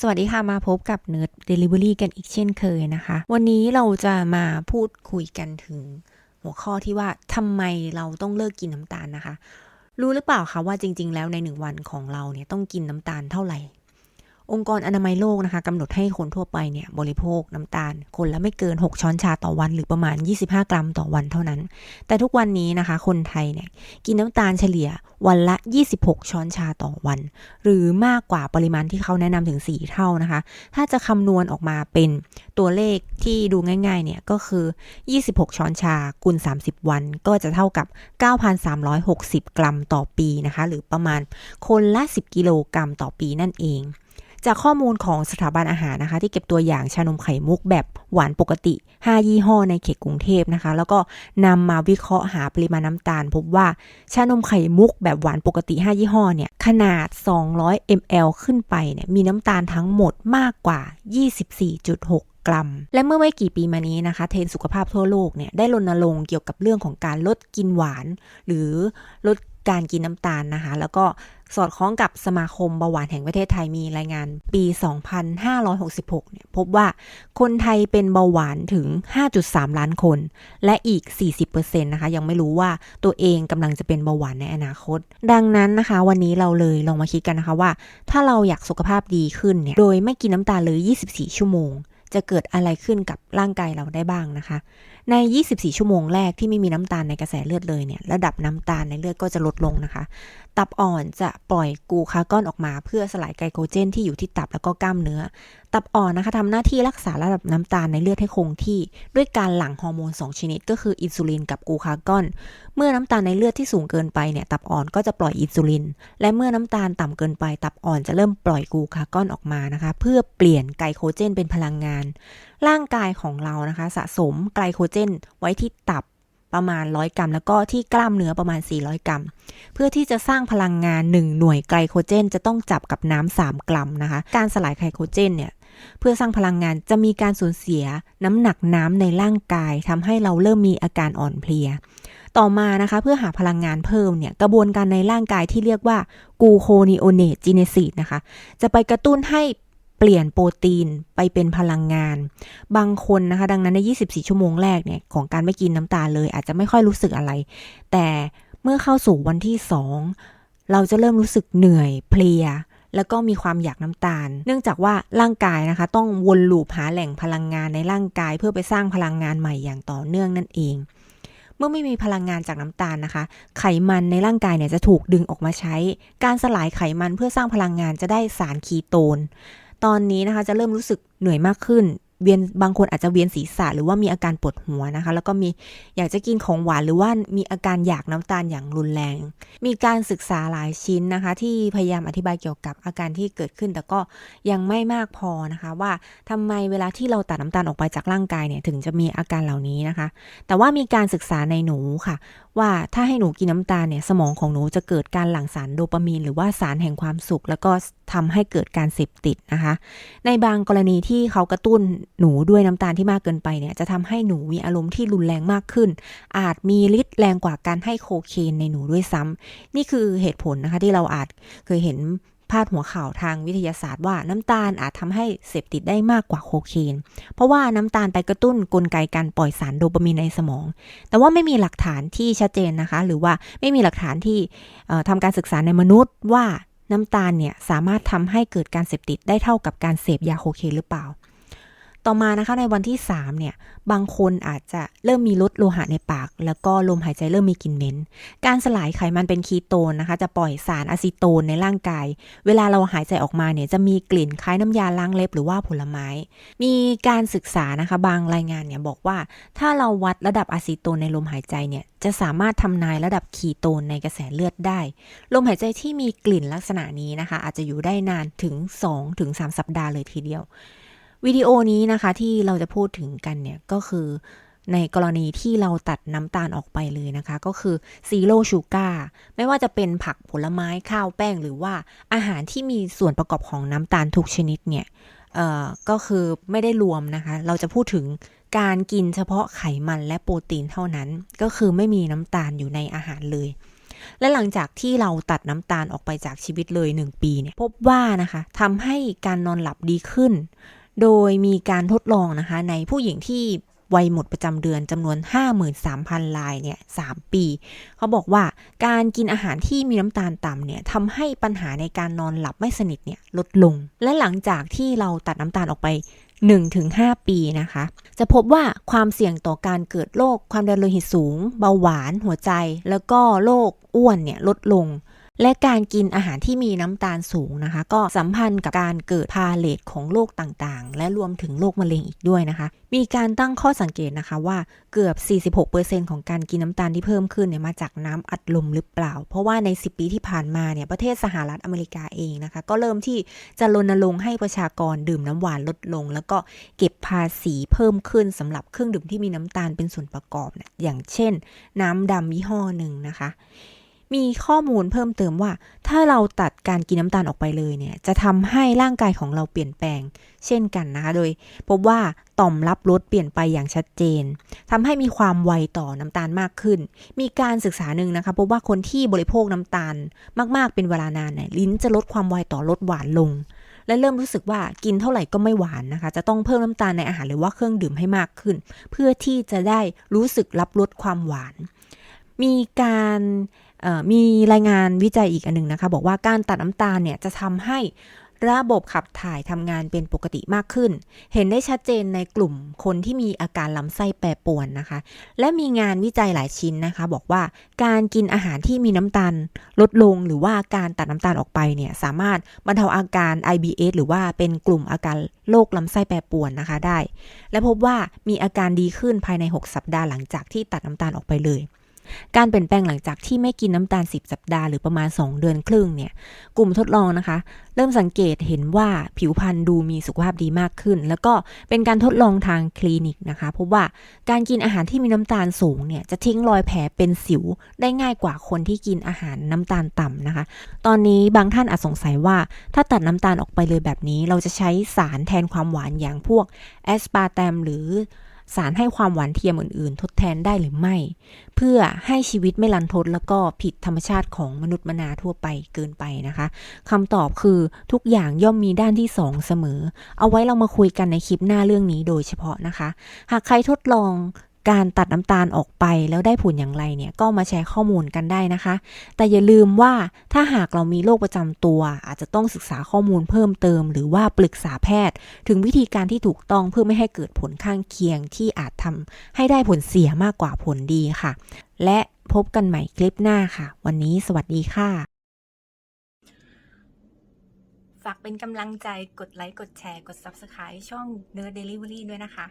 สวัสดีค่ะ มาพบกับเนิร์ดเดลิเวอรี่กันอีกเช่นเคยนะคะ วันนี้เราจะมาพูดคุยกันถึงหัวข้อที่ว่าทำไมเราต้องเลิกกินน้ำตาลนะคะ รู้หรือเปล่าคะว่าจริง ๆ แล้วในหนึ่งวันของเราเนี่ยต้องกินน้ำตาลเท่าไหร่ องค์กรอนามัยโลกนะคะกำหนดให้คนทั่วไปเนี่ยบริโภคน้ำตาล คนละไม่เกิน 6 ช้อนชาต่อวัน หรือประมาณ 25 กรัมต่อวันเท่านั้น แต่ทุกวันนี้นะคะ คนไทยเนี่ยกินน้ำตาลเฉลี่ยวันละ 26 ช้อนชาต่อวัน หรือมากกว่าปริมาณที่เขาแนะนำถึง 4 เท่านะคะ ถ้าจะคำนวณออกมาเป็นตัวเลขที่ดูง่ายๆเนี่ยก็คือ 26 ช้อนชาคูณ30 วัน ก็จะเท่ากับ 9,360 กรัมต่อปีนะคะ หรือประมาณคนละ 10 กิโลกรัมต่อปีนั่นเอง จากข้อมูลของสถาบันอาหารนะคะ ที่เก็บตัวอย่างชานมไข่มุกแบบหวานปกติ 5 ยี่ห้อในเขตกรุงเทพนะคะ แล้วก็นำมาวิเคราะห์หาปริมาณน้ำตาล พบว่าชานมไข่มุกแบบหวานปกติ 5 ยี่ห้อเนี่ยขนาด 200 ml ขึ้นไปเนี่ยมีน้ำตาลทั้งหมดมากกว่า 24.6กรัมและเมื่อไม่กี่ปีมานี้นะคะ เทรนสุขภาพทั่วโลกเนี่ยได้รณรงค์เกี่ยวกับเรื่องของการลดกินหวาน หรือลด การกินน้ำตาลนะคะ แล้วก็สอดคล้องกับสมาคมเบาหวานแห่งประเทศไทยมีรายงานปี 2566 เนี่ยพบว่าคนไทยเป็นเบาหวานถึง 5.3 ล้านคน และอีก 40%นะคะ ยังไม่รู้ว่าตัวเองกำลังจะเป็นเบาหวานในอนาคต ดังนั้นนะคะ วันนี้เราเลยลองมาคิดกันนะคะว่า ถ้าเราอยากสุขภาพดีขึ้นเนี่ย โดยไม่กินน้ำตาลเลย 24 ชั่วโมง จะเกิดอะไรขึ้นกับร่างกายเราได้บ้างนะคะ ใน 24 ชั่วโมงแรกที่ไม่มีน้ำตาลในกระแสเลือดเลยเนี่ย ระดับน้ำตาลในเลือดก็จะลดลงนะคะ ตับอ่อนจะปล่อยกูคาร์กอนออกมา เพื่อสลายไกลโคเจนที่อยู่ที่ตับแล้วก็กล้ามเนื้อตับอ่อนนะคะทำหน้าที่รักษาระดับน้ำตาลในเลือดให้คงที่ ด้วยการหลั่งฮอร์โมน 2 ชนิด ก็คืออินซูลินกับกลูคากอน เมื่อน้ำตาลในเลือดที่สูงเกินไปเนี่ยตับอ่อนก็จะปล่อยอินซูลิน และเมื่อน้ำตาลต่ำเกินไป ตับอ่อนจะเริ่มปล่อยกลูคากอนออกมานะคะ เพื่อเปลี่ยนไกลโคเจนเป็นพลังงาน ร่างกายของเรานะคะ สะสมไกลโคเจน ไว้ที่ตับประมาณ 100 กรัม แล้วก็ที่กล้ามเนื้อประมาณ 400 กรัม เพื่อที่จะสร้างพลังงาน 1 หน่วยไกลโคเจน จะต้องจับกับน้ำ3กรัมนะคะ การสลายไกลโคเจนเนี่ย เพื่อสร้างพลังงานจะมีการสูญเสียน้ำหนักน้ำในร่างกายทำให้เราเริ่มมีอาการอ่อนเพลีย ต่อมานะคะเพื่อหาพลังงานเพิ่มเนี่ยกระบวนการในร่างกายที่เรียกว่ากูโคนิโอเนตจิเนซิสนะคะจะไปกระตุ้นให้เปลี่ยนโปรตีนไปเป็นพลังงาน บางคนนะคะ ดังนั้นใน 24 ชั่วโมงแรกเนี่ยของการไม่กินน้ำตาลเลย อาจจะไม่ค่อยรู้สึกอะไร แต่เมื่อเข้าสู่วันที่ 2 เราจะเริ่มรู้สึกเหนื่อยเพลีย แล้วก็มีความอยากน้ำตาล เนื่องจากว่าร่างกายนะคะ ต้องวนลูปหาแหล่งพลังงานในร่างกาย เพื่อไปสร้างพลังงานใหม่อย่างต่อเนื่องนั่นเอง เมื่อไม่มีพลังงานจากน้ำตาลนะคะ ไขมันในร่างกายเนี่ยจะถูกดึงออกมาใช้ การสลายไขมันเพื่อสร้างพลังงานจะได้สารคีโตน ตอนนี้นะคะจะเริ่มรู้สึกเหนื่อยมากขึ้น เวียนบางคนอาจจะเวียนศีรษะหรือว่ามีอาการปวดหัวนะคะ แล้วก็มีอยากจะกินของหวานหรือว่ามีอาการอยากน้ำตาลอย่างรุนแรง มีการศึกษาหลายชิ้นนะคะ ที่พยายามอธิบายเกี่ยวกับอาการที่เกิดขึ้น แต่ก็ยังไม่มากพอนะคะ ว่าทำไมเวลาที่เราตัดน้ำตาลออกไปจากร่างกายเนี่ยถึงจะมีอาการเหล่านี้นะคะ แต่ว่ามีการศึกษาในหนูค่ะ ว่าถ้าให้หนูกินน้ำตาลเนี่ยสมองของหนูจะเกิดการหลั่งสารโดปามีน หรือว่าสารแห่งความสุข แล้วก็ทำให้เกิดการเสพติดนะคะ ในบางกรณีที่เขากระตุ้นหนูด้วยน้ำตาลที่มากเกินไปเนี่ยจะทำให้หนูมีอารมณ์ที่รุนแรงมากขึ้น อาจมีฤทธิ์แรงกว่าการให้โคเคนในหนูด้วยซ้ำนี่คือเหตุผลนะคะที่เราอาจเคยเห็น พาดหัวข่าวทางวิทยาศาสตร์ว่าน้ำตาลอาจทำให้เสพติดได้มากกว่าโคเคน เพราะว่าน้ำตาลไปกระตุ้นกลไกการปล่อยสารโดปามีนในสมอง แต่ว่าไม่มีหลักฐานที่ชัดเจนนะคะ หรือว่าไม่มีหลักฐานที่ทำการศึกษาในมนุษย์ว่าน้ำตาลเนี่ยสามารถทำให้เกิดการเสพติดได้เท่ากับการเสพยาโคเคนหรือเปล่า ต่อมานะคะในวันที่ 3 เนี่ย บางคนอาจจะเริ่มมีลดโลหะในปาก แล้วก็ลมหายใจเริ่มมีกลิ่นเหม็น การสลายไขมันเป็นคีโตนนะคะ จะปล่อยสารอะซิโตนในร่างกาย เวลาเราหายใจออกมาเนี่ยจะมีกลิ่นคล้ายน้ำยาล้างเล็บหรือว่าผลไม้ มีการศึกษานะคะบางรายงานเนี่ยบอกว่า ถ้าเราวัดระดับอะซิโตนในลมหายใจเนี่ยจะสามารถทำนายระดับคีโตนในกระแสเลือดได้ ลมหายใจที่มีกลิ่นลักษณะนี้นะคะ อาจจะอยู่ได้นานถึง 2-3 สัปดาห์เลยทีเดียว วิดีโอนี้นะคะที่เราจะพูดถึงกันเนี่ยก็คือในกรณีที่เราตัดน้ำตาลออกไปเลยนะคะ ก็คือซีโร่ชูการ์ไม่ว่าจะเป็นผักผลไม้ข้าวแป้ง หรือว่าอาหารที่มีส่วนประกอบของน้ำตาลทุกชนิดเนี่ยเอ่อก็คือไม่ได้รวมนะคะ เราจะพูดถึงการกินเฉพาะไขมันและโปรตีนเท่านั้น ก็คือไม่มีน้ำตาลอยู่ในอาหารเลย และหลังจากที่เราตัดน้ำตาลออกไปจากชีวิตเลย 1 ปีเนี่ยพบว่านะคะทำให้การนอนหลับดีขึ้น โดยมีการทดลองนะคะ ในผู้หญิงที่วัยหมดประจำเดือนจำนวน 53,000รายเนี่ย 3 ปี เขาบอกว่าการกินอาหารที่มีน้ำตาลต่ำเนี่ยทำให้ปัญหาในการนอนหลับไม่สนิทเนี่ยลดลง และหลังจากที่เราตัดน้ำตาลออกไป 1-5 ปีนะคะ จะพบว่าความเสี่ยงต่อการเกิดโรคความดันโลหิตสูง เบาหวาน หัวใจ แล้วก็โรคอ้วนเนี่ยลดลง และการกินอาหารที่มีน้ำตาลสูงนะคะ ก็สัมพันธ์กับการเกิดพาเลตของโรคต่างๆ และรวมถึงโรคมะเร็งอีกด้วยนะคะ มีการตั้งข้อสังเกตนะคะว่าเกือบ 46%ของการกินน้ำตาลที่เพิ่มขึ้นเนี่ยมาจากน้ำอัดลมหรือเปล่า เพราะว่าใน 10 ปีที่ผ่านมาเนี่ยประเทศสหรัฐอเมริกาเองนะคะ ก็เริ่มที่จะรณรงค์ให้ประชากรดื่มน้ำหวานลดลง แล้วก็เก็บภาษีเพิ่มขึ้นสำหรับเครื่องดื่มที่มีน้ำตาลเป็นส่วนประกอบเนี่ยอย่างเช่น น้ำดำยี่ห้อหนึ่งนะคะ มีข้อมูลเพิ่มเติมว่า ถ้าเราตัดการกินน้ำตาลออกไปเลยเนี่ย จะทำให้ร่างกายของเราเปลี่ยนแปลง เช่นกันนะคะ โดยพบว่าต่อมรับรสเปลี่ยนไปอย่างชัดเจนทำให้มีความไวต่อน้ำตาลมากขึ้น มีการศึกษาหนึ่งนะคะพบว่าคนที่บริโภคน้ำตาลมากๆเป็นเวลานานเนี่ยลิ้นจะลดความไวต่อรสหวานลง และเริ่มรู้สึกว่ากินเท่าไหร่ก็ไม่หวานนะคะ จะต้องเพิ่มน้ำตาลในอาหารหรือว่าเครื่องดื่มให้มากขึ้น เพื่อที่จะได้รู้สึกรับรสความหวาน มีการ มีรายงานวิจัยอีกอันหนึ่งนะคะ บอกว่าการตัดน้ำตาลเนี่ยจะทำให้ระบบขับถ่ายทำงานเป็นปกติมากขึ้น เห็นได้ชัดเจนในกลุ่มคนที่มีอาการลำไส้แปรปรวนนะคะ และมีงานวิจัยหลายชิ้นนะคะ บอกว่าการกินอาหารที่มีน้ำตาลลดลงหรือว่าการตัดน้ำตาลออกไปเนี่ยสามารถบรรเทาอาการ IBS หรือว่าเป็นกลุ่มอาการโรคลำไส้แปรปรวนนะคะได้ และพบว่ามีอาการดีขึ้นภายใน 6 สัปดาห์หลังจากที่ตัดน้ำตาลออกไปเลย การเปลี่ยนแปลงหลังจากที่ไม่กินน้ำตาล 10 สัปดาห์หรือประมาณ 2 เดือนครึ่งเนี่ย กลุ่มทดลองนะคะ เริ่มสังเกตเห็นว่าผิวพรรณดูมีสุขภาพดีมากขึ้น แล้วก็เป็นการทดลองทางคลินิกนะคะพบว่าการกินอาหารที่มีน้ำตาลสูงเนี่ยจะทิ้งรอยแผลเป็นสิวได้ง่ายกว่าคนที่กินอาหารน้ำตาลต่ำนะคะ ตอนนี้บางท่านอาจสงสัยว่าถ้าตัดน้ำตาลออกไปเลยแบบนี้ เราจะใช้สารแทนความหวานอย่างพวกแอสปาร์ตมหรือ สารให้ความหวานเทียมอื่นๆ ทดแทนได้หรือไม่ เพื่อให้ชีวิตไม่ลันทดแล้วก็ผิดธรรมชาติของมนุษย์มนาทั่วไปเกินไปนะคะคำตอบคือทุกอย่างย่อมมีด้านที่สองเสมอ เอาไว้เรามาคุยกันในคลิปหน้าเรื่องนี้โดยเฉพาะนะคะ หากใครทดลอง การตัดน้ำตาลออกไปแล้วได้ผลอย่างไรเนี่ยก็มาแชร์ข้อมูลกันได้นะคะ แต่อย่าลืมว่าถ้าหากเรามีโรคประจำตัว อาจจะต้องศึกษาข้อมูลเพิ่มเติม หรือว่าปรึกษาแพทย์ ถึงวิธีการที่ถูกต้องเพื่อไม่ให้เกิดผลข้างเคียงที่อาจทำให้ได้ผลเสียมากกว่าผลดีค่ะ และพบกันใหม่คลิปหน้าค่ะ วันนี้สวัสดีค่ะ ฝากเป็นกำลังใจกดไลค์กดแชร์กด Subscribe ช่อง Nerd Delivery ด้วยนะคะ